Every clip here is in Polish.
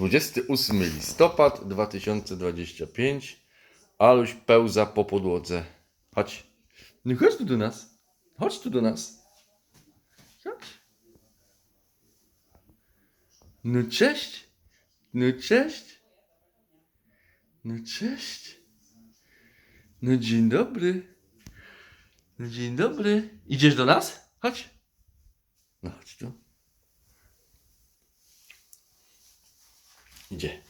28 listopad 2025. Aluś pełza po podłodze. Chodź. No chodź tu do nas. Chodź tu do nas. Chodź. No cześć. No cześć. No cześć. No dzień dobry. No dzień dobry. Idziesz do nas? Chodź. No chodź tu. Idzie.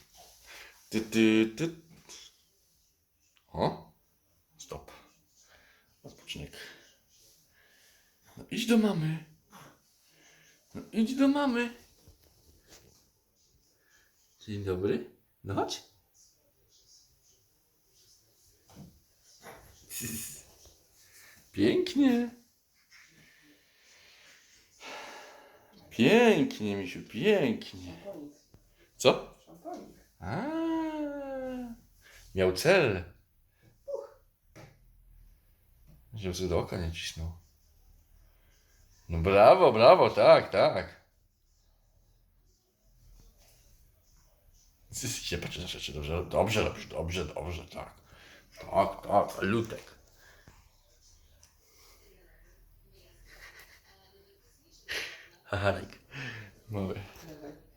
Ty, ty, ty. O. Stop. Odpoczynek. No idź do mamy. No idź do mamy. Dzień dobry. No chodź. Pięknie. Pięknie, misiu, pięknie. Co? A, miał cel. Wziął sobie do oka, nie cisnął. No brawo, brawo, tak, tak. Się patrzy na rzeczy, dobrze, dobrze robisz, dobrze, dobrze, tak. Tak, tak, lutek. Mały. Dawaj.